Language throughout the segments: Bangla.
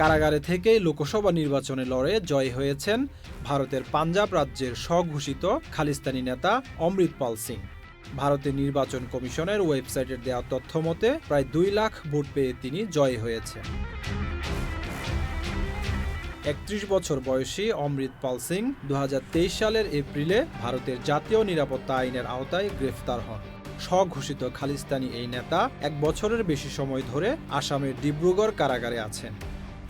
কারাগারে থেকেই লোকসভা নির্বাচনে লড়ে জয় হয়েছেন ভারতের পাঞ্জাব রাজ্যের স্বঘোষিত খালিস্তানি নেতা অমৃতপাল সিং। ভারতের নির্বাচন কমিশনের ওয়েবসাইটের দেওয়া তথ্য মতে, প্রায় দুই লাখ ভোট পেয়ে তিনি জয় হয়েছেন। একত্রিশ বছর বয়সী অমৃতপাল সিং দু হাজার তেইশ সালের এপ্রিলে ভারতের জাতীয় নিরাপত্তা আইনের আওতায় গ্রেফতার হন। স্বঘোষিত খালিস্তানি এই নেতা এক বছরের বেশি সময় ধরে আসামের ডিব্রুগড় কারাগারে আছেন।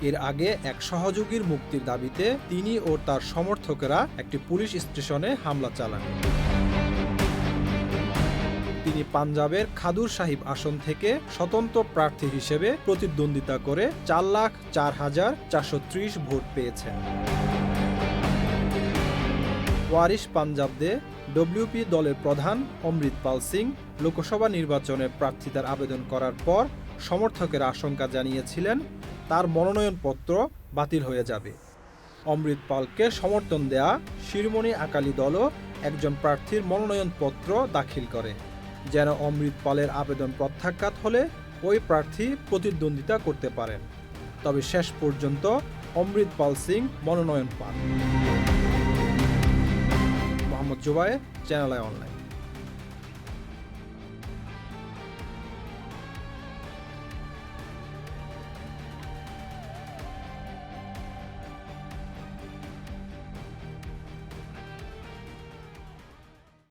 এর আগে এক সহযোগীর মুক্তির দাবিতে তিনি ও তার সমর্থকেরা একটি পুলিশ স্টেশনে হামলা চালান। তিনি পাঞ্জাবের খাদুর সাহিব আসন থেকে স্বতন্ত্র প্রার্থী হিসেবে প্রতিদ্বন্দ্বিতা করে চার লাখ চার হাজার চারশো ত্রিশ ভোট পেয়েছেন। ওয়ারিশ পাঞ্জাবদে ডব্লিউপি দলের প্রধান অমৃতপাল সিং লোকসভা নির্বাচনে প্রার্থিতার আবেদন করার পর সমর্থকের আশঙ্কা জানিয়েছিলেন তার মনোনয়নপত্র বাতিল হয়ে যাবে। অমৃতপালকে সমর্থন দেয়া শিরোমণি আকালি দলও একজন প্রার্থীর মনোনয়নপত্র দাখিল করে। যেন অমৃতপালের আবেদন প্রত্যাখ্যাত হলে ওই প্রার্থী প্রতিদ্বন্দ্বিতা করতে পারেন। তবে শেষ পর্যন্ত অমৃতপাল সিং মনোনয়ন পান। Mohammad Zubair channel online.